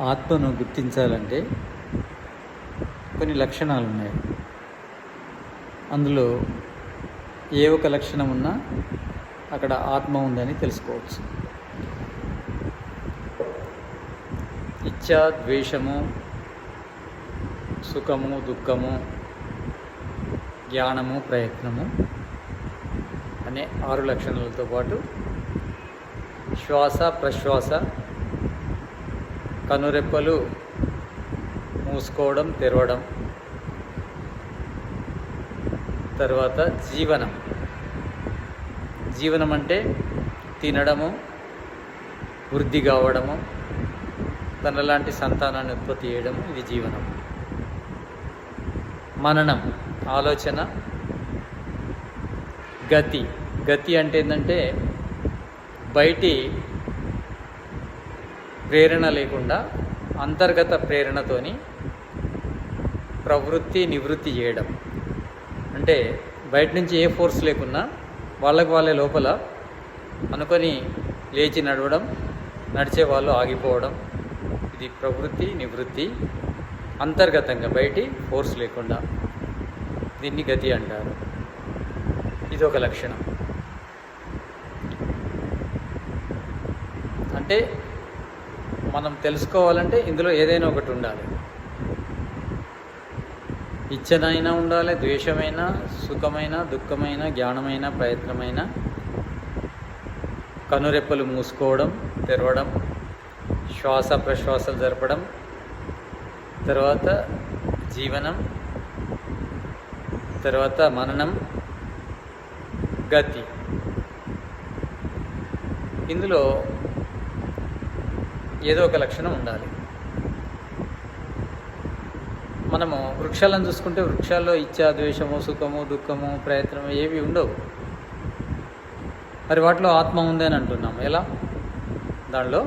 ఆత్మను గుర్తించాలంటే కొన్ని లక్షణాలు ఉన్నాయి. అందులో ఏ ఒక లక్షణం ఉన్నా అక్కడ ఆత్మ ఉందని తెలుసుకోవచ్చు. ఇచ్చ ద్వేషము సుఖము దుఃఖము జ్ఞానము ప్రయత్నము అనే ఆరు లక్షణాలతో పాటు శ్వాస ప్రశ్వాస కనురెప్పలు మూసుకోవడం తెరవడం. తర్వాత జీవనం. జీవనం అంటే తినడము వృద్ధి కావడము తనలాంటి సంతానాన్ని ఉత్పత్తి చేయడం ఇది జీవనం. మననం ఆలోచన గతి. గతి అంటే ఏంటంటే బయటి ప్రేరణ లేకుండా అంతర్గత ప్రేరణతోని ప్రవృత్తి నివృత్తి చేయడం. అంటే బయట నుంచి ఏ ఫోర్స్ లేకున్నా వాళ్ళకు వాళ్ళే లోపల అనుకొని లేచి నడవడం నడిచే వాళ్ళు ఆగిపోవడం. ఇది ప్రవృత్తి నివృత్తి అంతర్గతంగా బయటి ఫోర్స్ లేకుండా దీన్ని గతి అంటారు. ఇది ఒక లక్షణం. అంటే మనం తెలుసుకోవాలంటే ఇందులో ఏదైనా ఒకటి ఉండాలి. ఇచ్చనైనా ఉండాలి ద్వేషమైన సుఖమైన దుఃఖమైన జ్ఞానమైన ప్రయత్నమైన. కనురెప్పలు మూసుకోవడం తెరవడం శ్వాస ప్రశ్వాసలు జరపడం తర్వాత జీవనం తర్వాత మననం గతి. ఇందులో ఏదో ఒక లక్షణం ఉండాలి. మనము వృక్షాలను చూసుకుంటే వృక్షాల్లో ఇచ్చా ద్వేషము సుఖము దుఃఖము ప్రయత్నము ఏవి ఉండవు. మరి వాటిలో ఆత్మ ఉంది అని అంటున్నాము. ఎలా? దానిలో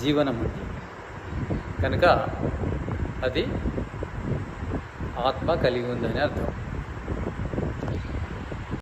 జీవనం ఉంది. కనుక అది ఆత్మ కలిగి ఉందని అర్థం.